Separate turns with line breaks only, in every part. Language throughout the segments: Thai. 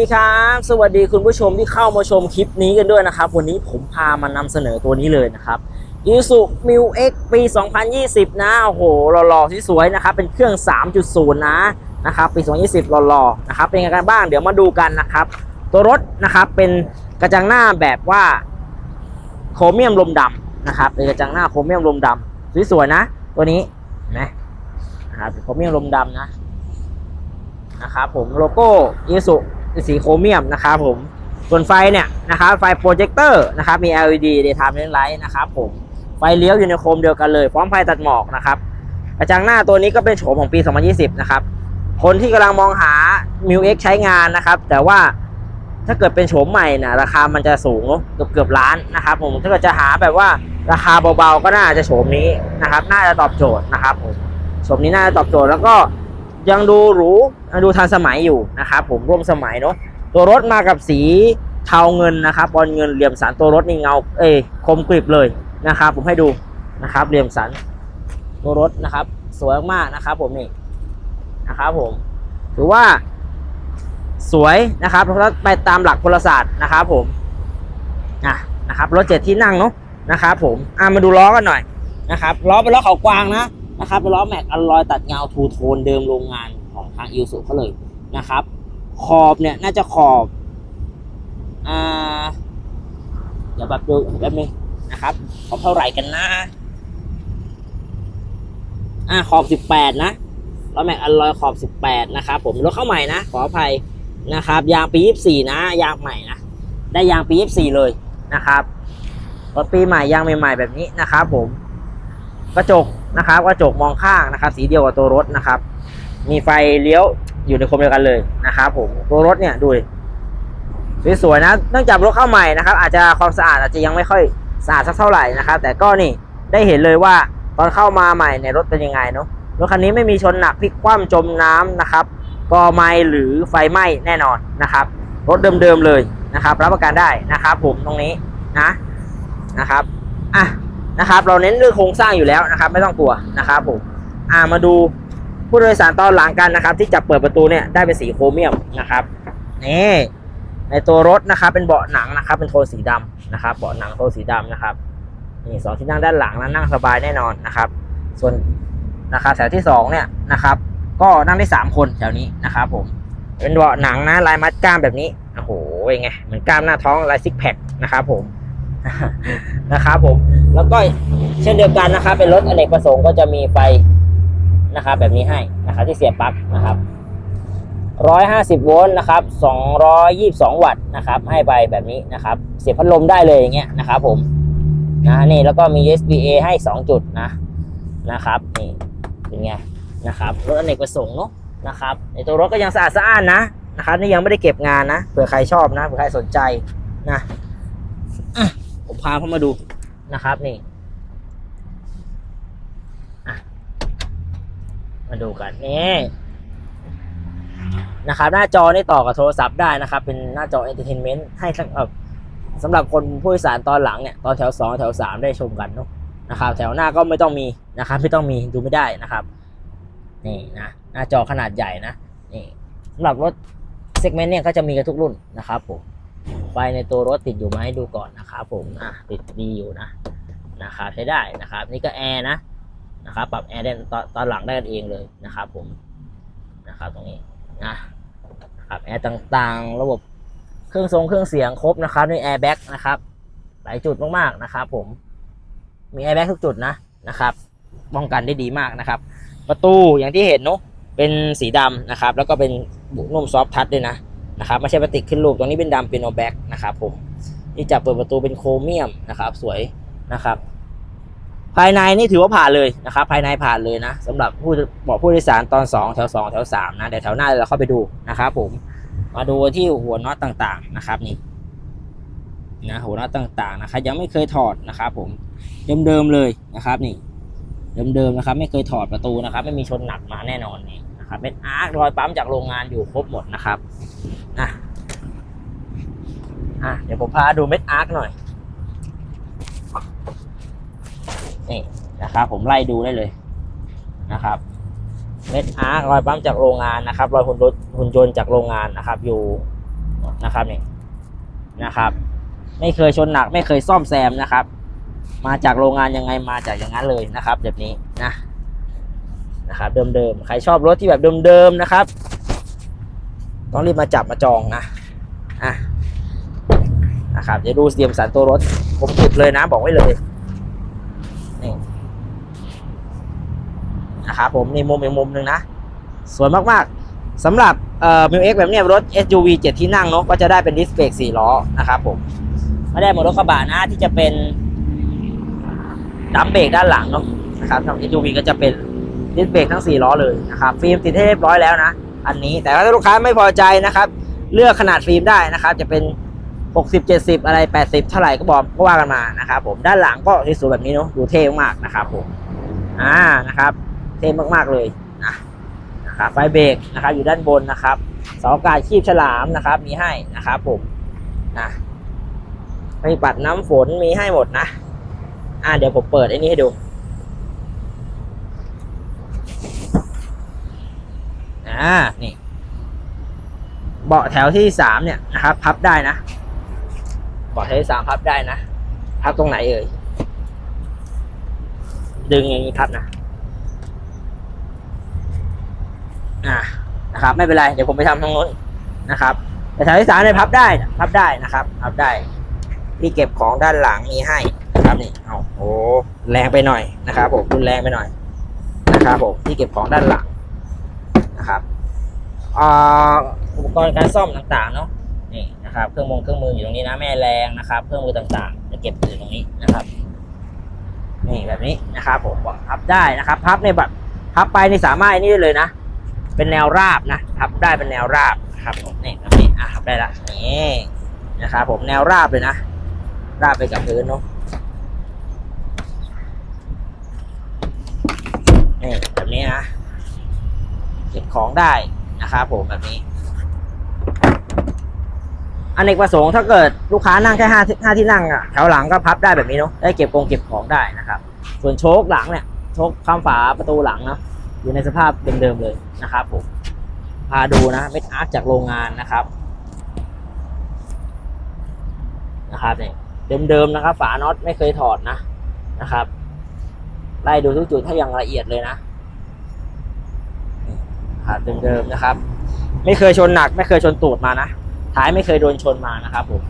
ดีครับ สวัสดีคุณผู้ชมที่เข้ามาชมคลิปนี้กันด้วยนะครับ วันนี้ผมพามานำเสนอตัวนี้เลยนะครับ i s u m i l X ปี 2020 นะโอ้โหหล่อๆที่สวยนะครับ เป็นเครื่อง 3.0 นะนะครับปี 2020หล่อๆนะครับเป็นยังไงกันบ้างเดี๋ยวมาดูกันนะครับ ตัวรถนะครับเป็นกระจังหน้าแบบว่าโครเมียมลมดำนะครับเป็นกระจังหน้าโครเมียมลมดำสวยๆนะ ตัวนี้นะนะครับโครเมียมลมดำนะนะครับผมโลโก้อิสุ สีโครเมียมนะครับผมส่วนไฟเนี่ยนะครับไฟโปรเจคเตอร์นะครับมี LED daytime running light นะครับผมไฟเลี้ยวอยู่ในโคมเดียวกันเลยพร้อมไฟตัดหมอกนะครับกระจังหน้าตัวนี้ก็เป็นโฉมของปี 2020 นะครับ คนที่กำลังมองหา m i u X ใช้งานนะครับ แต่ว่าถ้าเกิดเป็นโฉมใหม่นะราคามันจะสูงเกือบเกือบล้านนะครับผมถ้าเกิดจะหาแบบว่าราคาเบาๆก็น่าจะโฉมนี้นะครับ น่าจะตอบโจทย์นะครับผมโฉมนี้น่าจะตอบโจทย์แล้วก็ ยังดูหรูยังดูทันสมัยอยู่นะครับผมร่วมสมัยเนาะตัวรถมากับสีเทาเงินนะครับบอลเงินเหลี่ยมสันตัวรถนี่เงาเอ้คมกริบเลยนะครับ ผมให้ดูนะครับเหลี่ยมสันตัวรถนะครับ สวยมากนะครับ ผมนี่นะครับผมถือว่าสวยนะครับเพราะไปตามหลักพลศาสตร์นะครับ ผมอะนะครับรถเจ็ดที่นั่งเนาะนะครับ ผมอะมาดูล้อกันหน่อยนะครับล้อเป็นล้อเขากวางนะ นะครับล้อแม็กอลลอยตัดเงาทูโทนเดิมโรงงานของทางอิวสุเขาเลยนะครับ ขอบเนี่ยน่าจะขอบอ่าเดี๋ยวแบบดูแป๊บนึงนะครับ ขอบเท่าไหร่กันนะอ่าขอบสิบแปดนะล้อแม็กอลลอยขอบสิบแปดนะครับผมรถเข้าใหม่นะ ขออภัยนะครับ ยางปียี่สี่นะ ยางใหม่นะ ได้ยางปียี่สี่เลยนะครับรถปีใหม่ยางใหม่ ๆ แบบนี้นะครับผมกระจกนะครับกระจกมองข้างนะครับ สีเดียวกับตัวรถนะครับ มีไฟเลี้ยวอยู่ในโคมเดียวกันเลยนะครับผมตัวรถเนี่ยดูดสวยๆนะเนื่องจากรถเข้าใหม่นะครับ อาจจะความสะอาดอาจจะยังไม่ค่อยสะอาดสักเท่าไหร่นะครับ แต่ก็นี่ได้เห็นเลยว่าตอนเข้ามาใหม่ในรถเป็นยังไงเนาะรถคันนี้ไม่มีชนหนักพลิกคว่ำจมน้ำนะครับกอไม้หรือไฟไหม้แน่นอนนะครับ รถเดิมๆเลยนะครับ รับประกันได้นะครับ ผมตรงนี้นะนะครับอะ นะครับ เราเน้นเรื่องโครงสร้างอยู่แล้วนะครับ ไม่ต้องกลัวนะครับผมอ่ามาดูผู้โดยสารตอนหลังกันนะครับ ที่จะเปิดประตูเนี่ยได้เป็นสีโครเมียมนะครับนี่ในตัวรถนะครับ เป็นเบาะหนังนะครับ เป็นโทนสีดำนะครับ เบาะหนังโทนสีดำนะครับนี่สองที่นั่งด้านหลังนะนั่งสบายแน่นอนนะครับ ส่วนนะครับแถวที่สองเนี่ยนะครับ ก็นั่งได้สามคนแถวนี้นะครับผมเป็นเบาะหนังนะลายมัดกล้ามแบบนี้โอ้โหเป็นไงเหมือนกล้ามหน้าท้องลายซิกแพคนะครับผม นะครับผม แล้วก็เช่นเดียวกันนะครับ เป็นรถอเนกประสงค์ก็จะมีไฟนะครับแบบนี้ให้นะครับที่เสียบปลั๊กนะครับร้อยห้าสิบโวลต์นะครับสองร้อยยี่สิบสองวัตต์นะครับ ให้ไปแบบนี้นะครับ เสียบพัดลมได้เลยอย่างเงี้ยนะครับผมนะนี่แล้วก็มี USB A ให้สองจุดนะนะครับนี่เป็นไงนะครับรถอเนกประสงค์เนาะนะครับในตัวรถก็ยังสะอาดสะอ้านนะนะครับนี่ยังไม่ได้เก็บงานนะเผื่อใครชอบนะเผื่อใครสนใจนะ ผมพาเข้ามาดูนะครับนี่มาดูกันนี่นะครับ หน้าจอนี่ต่อกับโทรศัพท์ได้นะครับ เป็นหน้าจอเอนเตอร์เทนเมนต์ให้สำหรับสำหรับคนผู้โดยสารตอนหลังเนี่ยตอนแถวสองแถวสามได้ชมกันเนาะนะครับ แถวหน้าก็ไม่ต้องมีนะครับ ไม่ต้องมีดูไม่ได้นะครับนี่นะหน้าจอขนาดใหญ่นะนี่สำหรับรถเซกเมนต์เนี่ยก็จะมีกันทุกรุ่นนะครับผม ไฟในตัวรถติดอยู่ไหมดูก่อนนะครับผมอะติดดีอยู่นะนะครับใช้ได้นะครับ นี่ก็แอร์นะนะครับปรับแอร์ได้ตอนตอนหลังได้กันเองเลยนะครับผมนะครับตรงนี้นะนะครับแอร์ต่างๆ ระบบเครื่องทรงเครื่องเสียงครบนะครับนี่แอร์แบ็กนะครับหลายจุดมากๆนะครับผมมีแอร์แบ็กทุกจุดนะนะครับป้องกันได้ดีมากนะครับ ประตูอย่างที่เห็นเนาะเป็นสีดำนะครับ แล้วก็เป็นบุนุ่มซอฟทัชด้วยนะ นะครับไม่ใช่พลาสติกขึ้นรูปตรงนี้เป็นดำเป็นโนแบ็กนะครับผมนี่จะเปิดประตูเป็นโครเมียมนะครับ สวยนะครับ ภายในนี่ถือว่าผ่านเลยนะครับ ภายในผ่านเลยนะสำหรับผู้บอกผู้โดยสารตอน 2 แถว 2 แถว 3 นะเดี๋ยวแถวหน้าเราเข้าไปดูนะครับผมมาดูที่หัวน็อตต่างๆนะครับนี่นะหัวน็อตต่างๆนะครับยังไม่เคยถอดนะครับ ผมเดิมๆเลยนะครับนี่เดิมๆนะครับ ไม่เคยถอดประตูนะครับ ไม่มีชนหนักมาแน่นอนนี่นะครับเป็นอาร์ครอยปั๊มจากโรงงานอยู่ครบหมดนะครับ อะอะเดี๋ยวผมพาดูเม็ดอาร์คหน่อยนี่นะครับผมไล่ดูได้เลยนะครับเม็ดอาร์ครอยปั๊มจากโรงงานนะครับ รอยหุ่นรถหุ่นยนต์จากโรงงานนะครับ อยู่นะครับนี่นะครับ ไม่เคยชนหนักไม่เคยซ่อมแซมนะครับ มาจากโรงงานยังไงมาจากอย่างนั้นเลยนะครับ แบบนี้นะนะครับเดิมๆใครชอบรถที่แบบเดิมๆนะครับ ต้องรีบมาจับมาจองนะอะนะครับเดี๋ยวดูเตรียมสารตัวรถ ผมหยุดเลยนะบอกไว้เลยนี่นะครับผมในมุมอีกมุมหนึ่งนะสวยมากๆสำหรับเอ่อมิวเอ็กแบบเนี้ยรถ SUV 7 ที่นั่งเนาะก็จะได้เป็นดิสเบรก4ล้อนะครับผมไม่ได้เหมือนรถกระบะนะที่จะเป็นดัมเบรกด้านหลังเนาะนะครับทาง SUV ก็จะเป็นดิสเบรกทั้ง 4 ล้อเลยนะครับฟิล์มติดให้เรียบร้อยแล้วนะ อันนี้ แต่ถ้าลูกค้าไม่พอใจนะครับ เลือกขนาดฟิล์มได้นะครับ จะเป็น 60 70 อะไร 80 เท่าไหร่ก็บอกก็ว่ากันมานะครับ ผมด้านหลังก็สวยแบบนี้เนาะดูเท่มากนะครับผมอ่านะครับ เท่มากๆเลยนะนะครับไฟเบรกนะครับ อยู่ด้านบนนะครับเสาอากาศคีบฉลามนะครับ มีให้นะครับผมนะไฟปัดน้ำฝนมีให้หมดนะ อ่าเดี๋ยวผมเปิดไอ้นี้ให้ดู อ่านี่ เบาะแถวที่สามเนี่ยนะครับ พับได้นะเบาะแถวที่สามพับได้นะพับตรงไหนเอ่ยดึงอย่างนี้พับนะอ่านะครับ ไม่เป็นไรเดี๋ยวผมไปทำตรงนู้นนะครับ แต่แถวที่สามเนี่ยพับได้นะพับได้นะครับ พับได้ที่เก็บของด้านหลังมีให้นะครับนี่เอาโอ้แรงไปหน่อยนะครับผมรุนแรงไปหน่อยนะครับผมที่เก็บของด้านหลัง นะครับอุปกรณ์การซ่อมต่างๆเนาะนี่นะครับเครื่องมงเครื่องมืออยู่ตรงนี้นะแม่แรงนะครับ เครื่องมือต่างๆจะเก็บอยู่ตรงนี้นะครับ นี่แบบนี้นะครับผมพับได้นะครับพับในแบบพับไปนี่สามารถนี่ได้เลยนะ เป็นแนวราบนะพับได้เป็นแนวราบนะครับผมนี่แบบนี้อะพับได้ละนี่นะครับ ผมแนวราบเลยนะ ราบไปกับพื้นเนาะนี่แบบนี้นะเก็บของได้นะครับผมแบบนี้อนเนกประสงค์ถ้าเกิดลูกค้านั่งแค่ห้าห้าที่นั่งอะแถวหลังก็พับได้แบบนี้เนาะได้เก็บกองเก็บของได้นะครับ ส่วนโชคหลังเนี่ยโชคข้ามฝาประตูหลังเนาะอยู่ในสภาพเดิมๆเลยนะครับผมพาดูนะเม็ดอาร์จากโรงงานนะครับนะครับเนี่ยเดิมๆนะครับ ฝาน็อตไม่เคยถอดนะนะครับไล่ดูทุกจุดให้อย่างละเอียดเลยนะ นี่ครับเดิมๆนะครับ ไม่เคยชนหนัก ไม่เคยชนตูดมานะ ท้ายไม่เคยโดนชนมานะครับผม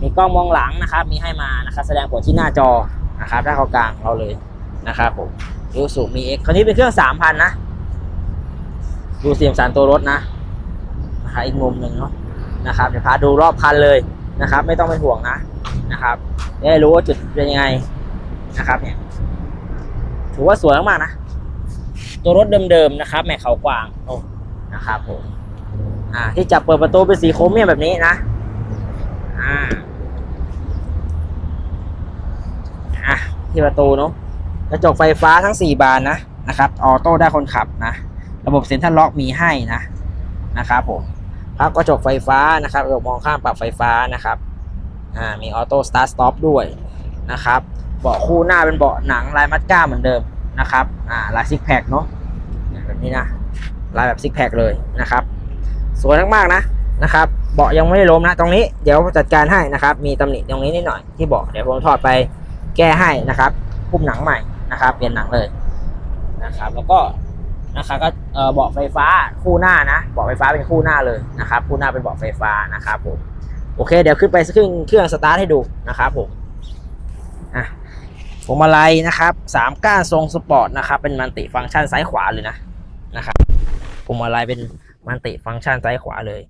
มีกล้องมองหลังนะครับ มีให้มานะครับ แสดงผลที่หน้าจอนะครับด้านเขากลางเราเลยนะครับผมยูสุมีเอ็กคราวนี้เป็นเครื่องสามพันนะ ดูเสียงสารตัวรถนะนะครับอีกมุมหนึ่งเนาะนะครับเดี๋ยวพาดูรอบคันเลยนะครับ ไม่ต้องเป็นห่วงนะนะครับได้รู้ว่าจุดเป็นยังไงนะครับเนี่ย ถือว่าสวยมากๆนะ ตัวรถเดิมๆนะครับ แม็กเขากวางโอ้นะครับผมอ่า ที่จับเปิดประตูเป็นสีโครเมียมแบบนี้นะอ่าอะที่ประตูเนาะกระจกไฟฟ้าทั้งสี่บานนะนะครับออโต้ได้คนขับนะ ระบบเซ็นทรัลล็อกมีให้นะนะครับผมพับกระจกไฟฟ้านะครับกระจกมองข้ามปรับไฟฟ้านะครับอ่ามีออโต้สตาร์ทสต็อปด้วยนะครับเบาะคู่หน้าเป็นเบาะหนังลายมัดก้าเหมือนเดิม นะครับอ่าลายซิกแพคเนาะแบบนี้นะลายแบบซิกแพคเลยนะครับ สวยมากๆนะนะครับเบาะยังไม่ได้ล้มนะ ตรงนี้เดี๋ยวจัดการให้นะครับ มีตำหนิตรงนี้นิดหน่อยที่เบาะเดี๋ยวผมถอดไปแก้ให้นะครับพุ่มหนังใหม่นะครับ เปลี่ยนหนังเลยนะครับ แล้วก็นะครับก็เบาะไฟฟ้าคู่หน้านะเบาะไฟฟ้าเป็นคู่หน้าเลยนะครับ คู่หน้าเป็นเบาะไฟฟ้านะครับผมโอเค เดี๋ยวขึ้นไปเครื่องเครื่องสตาร์ทให้ดูนะครับผม พวงมาลัยนะครับสามก้านทรงสปอร์ตนะครับ เป็นมันติฟังก์ชันซ้ายขวาเลยนะนะครับพวงมาลัยเป็นมันติฟังก์ชันซ้ายขวาเลย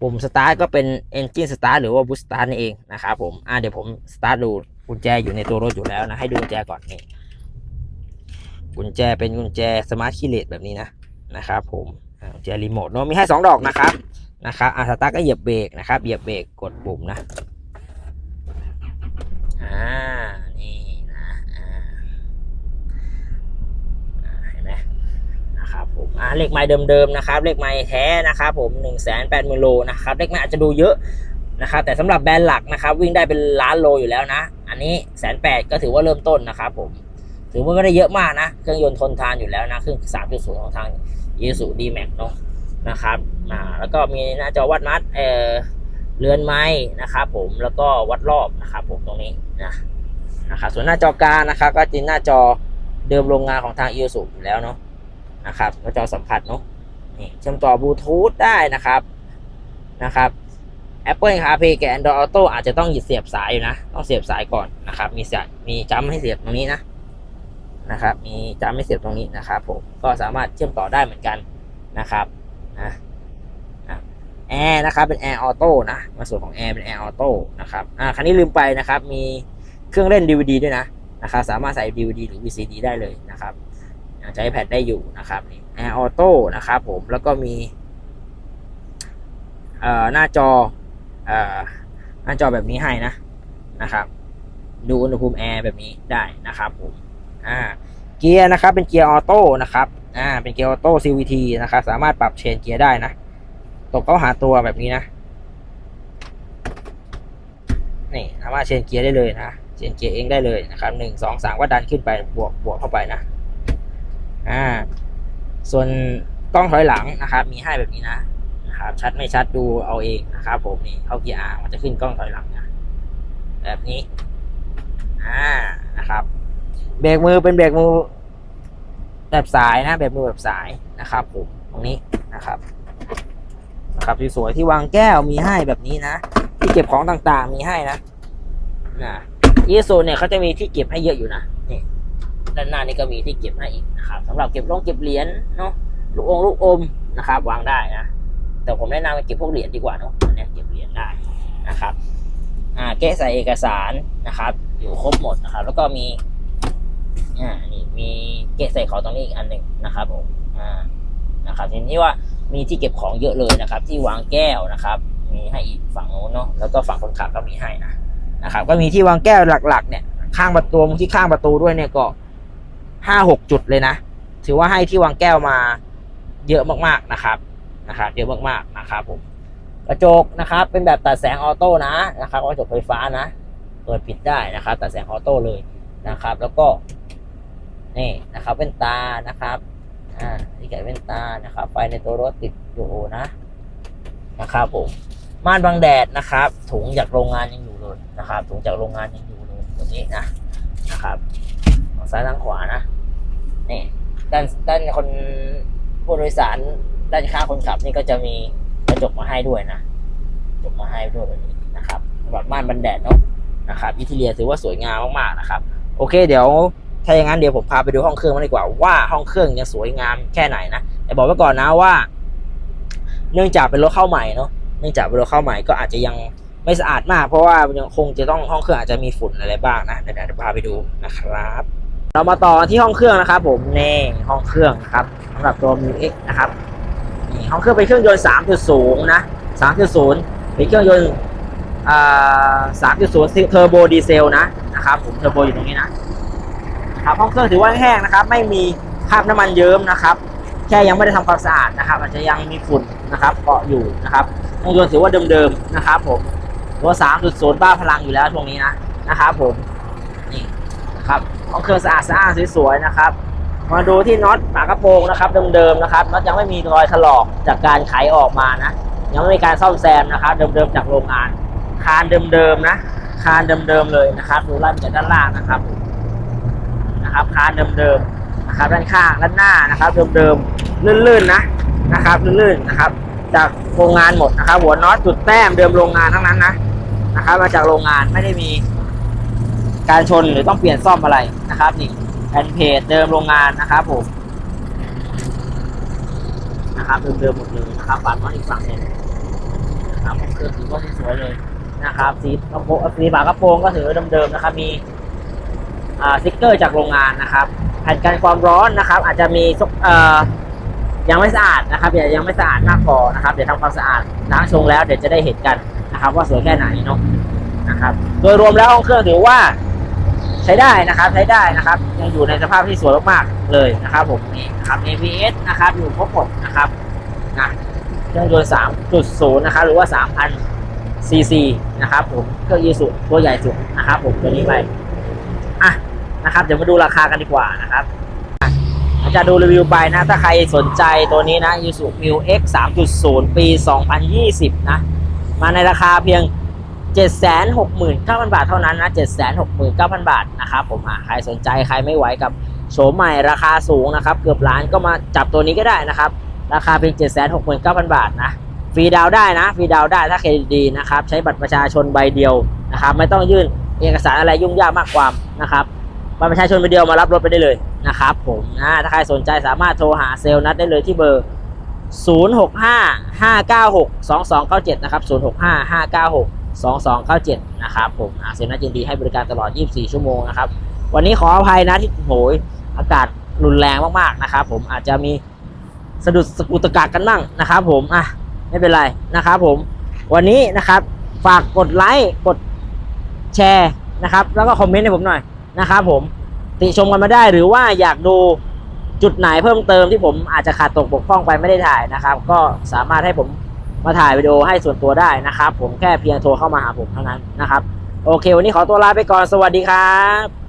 ปุ่มสตาร์ทก็เป็น Engine Start หรือว่า Boost Start นี่เองนะครับผมอะเดี๋ยวผมสตาร์ทดูกุญแจอยู่ในตัวรถอยู่แล้วนะ ให้ดูกุญแจก่อนนี่กุญแจเป็นกุญแจสมาร์ทคีย์เลสแบบนี้นะนะครับ ผมกุญแจรีโมทเนอะมีให้สองดอกนะครับนะครับอาสตาร์ทก็เหยียบเบรกนะครับเหยียบเบรกกดปุ่มนะอ่านี่นะอ่าอ่าเห็นไหมนะครับผมอ่า เลขไม้เดิมๆนะครับเลขไม้แท้นะครับผมหนึ่งแสนแปดหมื่นโลนะครับเลขไม้อาจจะดูเยอะนะครับแต่สำหรับแบรนด์หลักนะครับวิ่งได้เป็นล้านโลอยู่แล้วนะ อันนี้แสนแปดก็ถือว่าเริ่มต้นนะครับผมถือว่าไม่ได้เยอะมากนะ เครื่องยนต์ทนทานอยู่แล้วนะเครื่อง3.0ของทาง i s u d m a x เนาะนะครับอ่าแล้วก็มีหน้าจอวัดมัดเอ่อเรือนไม้นะครับผมแล้วก็วัดรอบนะครับผมตรงนี้นะนะครับส่วนหน้าจอกลางนะครับก็จะหน้าจอเดิมโรงงานของทางอีสุอยู่แล้วเนาะ นะครับหน้าจอสัมผัสเนาะนี่เชื่อมต่อบลูทูธได้นะครับนะครับ Apple CarPlay กับ Android Auto อาจจะต้องหยิบเสียบสายอยู่นะ ต้องเสียบสายก่อนนะครับ มีสายมีจัมให้เสียบตรงนี้นะนะครับ มีจัมให้เสียบตรงนี้นะครับผมก็สามารถเชื่อมต่อได้เหมือนกันนะครับนะแอร์นะครับเป็นแอร์ออโต้นะมาส่วนของแอร์เป็นแอร์ออโต้นะครับอ่าคันนี้ลืมไปนะครับ มีเครื่องเล่น DVD ด้วยนะนะครับสามารถใส่ DVD หรือ VCD ได้เลยนะครับ ใช้ iPad ได้อยู่นะครับนี่แอร์ออโต้นะครับผมแล้วก็มีหน้าจออหน้าจอแบบนี้ให้นะนะครับ ดูอุณหภูมิแอร์แบบนี้ได้นะครับผมอ่าเกียร์นะครับเป็นเกียร์ออโต้นะครับอ่าเป็นเกียร์ออโต้ CVT นะครับสามารถปรับเชนเกียร์ได้นะตกเข้าหาตัวแบบนี้นะนี่สามารถเชนเกียร์ได้เลยนะเชนเกียร์เองได้เลยนะครับหนึ่งสองสามก็ดันขึ้นไปบวกบวกเข้าไปนะ อ่า ส่วนกล้องถอยหลังนะครับ มีให้แบบนี้นะนะครับ ชัดไม่ชัดดูเอาเองนะครับผมนี่เข้าเกียร์มันจะขึ้นกล้องถอยหลังนะแบบนี้ อ่านะครับ เบรกมือเป็นเบรกมือแบบสายนะเบรกมือแบบสายนะครับผมตรงนี้นะครับนะครับสวยๆที่วางแก้วมีให้แบบนี้นะ ที่เก็บของต่างๆมีให้นะนะยีโซเนี่ยเขาจะมีที่เก็บให้เยอะอยู่นะ ด้านหน้านี่ก็มีที่เก็บให้อีกนะครับสำหรับเก็บลงเก็บเหรียญเนาะลูกองลูกอมนะครับวางได้นะแต่ผมแนะนำไปเก็บพวกเหรียญดีกว่าเนาะเนี้ยเก็บเหรียญได้นะครับอ่าเกะใส่เอกสารนะครับ อยู่ครบหมดนะครับ แล้วก็มีอ่านี่มีเกะใส่ของตรงนี้อีกอันหนึ่งนะครับผมอ่านะครับทีนี้ว่ามีที่เก็บของเยอะเลยนะครับ ที่วางแก้วนะครับ มีให้อีกฝั่งโน้นเนาะแล้วก็ฝั่งคนขับก็มีให้นะนะครับ ก็มีที่วางแก้วหลักๆเนี่ยข้างประตูที่ข้างประตูด้วยเนี่ยก็ ห้าหกจุดเลยนะ ถือว่าให้ที่วางแก้วมาเยอะมากๆนะครับนะครับเยอะมากๆนะครับผมกระจกนะครับ เป็นแบบตัดแสงออโต้นะนะครับกระจกไฟฟ้านะเปิดปิดได้นะครับ ตัดแสงออโต้เลยนะครับ แล้วก็นี่นะครับเป็นตานะครับอ่านี่แกะเป็นตานะครับ ไฟในตัวรถติดอยู่นะนะครับผมม่านบังแดดนะครับ ถุงจากโรงงานยังอยู่เลยนะครับ ถุงจากโรงงานยังอยู่เลยตัวนี้นะนะครับ ซ้ายทางขวานะ นี่ด้านด้านคนผู้โดยสาร ด้านข้างคนขับนี่ก็จะมีกระจกมาให้ด้วยนะกระจกมาให้ด้วยแบบนี้นะครับสำหรับม่านบันแดดเนาะนะครับอินทีเลียถือว่าสวยงามมากๆนะครับ โอเค เดี๋ยวถ้าอย่างนั้นเดี๋ยวผมพาไปดูห้องเครื่องมันดีกว่าว่าห้องเครื่องยังสวยงามแค่ไหนนะแต่บอกไว้ก่อนนะว่า เนื่องจากเป็นรถเข้าใหม่เนาะเนื่องจากเป็นรถเข้าใหม่ก็อาจจะยังไม่สะอาดมาก เพราะว่ายังคงจะต้องห้องเครื่องอาจจะมีฝุ่นอะไรบ้างนะเดี๋ยวพาไปดูนะครับ เรามาต่อที่ห้องเครื่องนะครับ ผมนี่ห้องเครื่องนะครับสำหรับตัว m ิ X นะครับนี่ห้องเครื่องเป็นเครื่องยนต์3.0นะ3.0เป็นเครื่องยนต์อ่า3.0เทอร์โบดีเซลนะนะครับผมเทอร์โบอยู่ตรงนี้นะครับห้องเครื่องถือว่าแห้งนะครับ ไม่มีคราบน้ำมันเยิ้มนะครับ แค่ยังไม่ได้ทำความสะอาดนะครับอาจจะยังมีฝุ่นนะครับเกาะอยู่นะครับเครื่องยนต์ถือว่าเดิมๆนะครับ ผมตัว3.0บ้าพลังอยู่แล้วช่วงนี้นะนะครับ ผมนี่นะครับ ห้องเครื่องสะอาดสะอาดสวยๆนะครับ มาดูที่น็อตฝากระโปรงนะครับเดิมๆนะครับน็อตยังไม่มีรอยถลอกจากการไขออกมานะยังไม่มีการซ่อมแซมนะครับเดิมๆจากโรงงาน คานเดิมๆนะ คานเดิมๆเลยนะครับดูไล่จากด้านล่างนะครับนะครับคานเดิมๆนะครับด้านข้างด้านหน้านะครับเดิมๆลื่นๆนะนะครับลื่นๆนะครับ จากโรงงานหมดนะครับ หัวน็อตจุดแต้มเดิมโรงงานทั้งนั้นนะนะครับ มาจากโรงงานไม่ได้มี การชนหรือต้องเปลี่ยนซ่อมอะไรนะครับ นี่แผ่นเพจเดิมโรงงานนะครับผมนะครับเดิมๆหมดเลยนะครับปัดมาอีกฝั่งหนึ่งนะครับเครื่องถือว่าสวยเลยนะครับสีกระโปรงสีฝากระโปรงก็ถือเดิมๆนะครับ มีอ่าสติ๊กเกอร์จากโรงงานนะครับแผ่นกันความร้อนนะครับ อาจจะมีซุกเอ่อยังไม่สะอาดนะครับยังยังไม่สะอาดมากพอนะครับ เดี๋ยวทำความสะอาดล้างชงแล้วเดี๋ยวจะได้เห็นกันนะครับ ว่าสวยแค่ไหนเนาะนะครับ โดยรวมแล้วเครื่องถือว่า ใช้ได้นะครับใช้ได้นะครับยังอยู่ในสภาพที่สวยมากๆเลยนะครับ ผมนี่นะครับ ABS นะครับอยู่ครบหมดนะครับนะเครื่องยนต์3.0 นะครับ หรือว่า 3,000 cc นะครับ ผมเครื่องยีสุตัวใหญ่สุดนะครับ ผมตัวนี้ไปอะนะครับ เดี๋ยวมาดูราคากันดีกว่านะครับอะจะดูรีวิวไปนะ ถ้าใครสนใจตัวนี้นะ Isuzu Mu X 3.0 ปี 2020 นะ มาในราคาเพียง 769,000 บาทเท่านั้นนะ 769,000 บาทนะครับผมอะใครสนใจใครไม่ไหวกับโฉมใหม่ราคาสูงนะครับ เกือบล้านก็มาจับตัวนี้ก็ได้นะครับ ราคาเพียง 769,000 บาทนะ ฟรีดาวได้นะ ฟรีดาวได้ถ้าเครดิตดีนะครับ ใช้บัตรประชาชนใบเดียวนะครับ ไม่ต้องยื่นเอกสารอะไรยุ่งยากมากความนะครับบัตรประชาชนใบเดียวมารับรถไปได้เลยนะครับผมนะถ้าใครสนใจสามารถโทรหาเซลล์นัดได้เลยที่เบอร์ 0655962297 นะครับ 2297 นะครับผมอะเซลล์นัดยินดีให้บริการตลอด 24 ชั่วโมงนะครับ วันนี้ขออภัยนะที่โหยอากาศรุนแรงมากๆนะครับผมอาจจะมีสะดุดสกุตกักกันบ้างนะครับผมอะไม่เป็นไรนะครับผมวันนี้นะครับฝากกดไลค์กดแชร์นะครับ แล้วก็คอมเมนต์ให้ผมหน่อยนะครับผมติชมกันมาได้หรือว่าอยากดูจุดไหนเพิ่มเติมที่ผมอาจจะขาดตกบกพร่องไปไม่ได้ถ่ายนะครับ ก็สามารถให้ผม มาถ่ายวิดีโอให้ส่วนตัวได้นะครับ ผมแค่เพียงโทรเข้ามาหาผมเท่านั้นนะครับ โอเค วันนี้ขอตัวลาไปก่อนสวัสดีครับ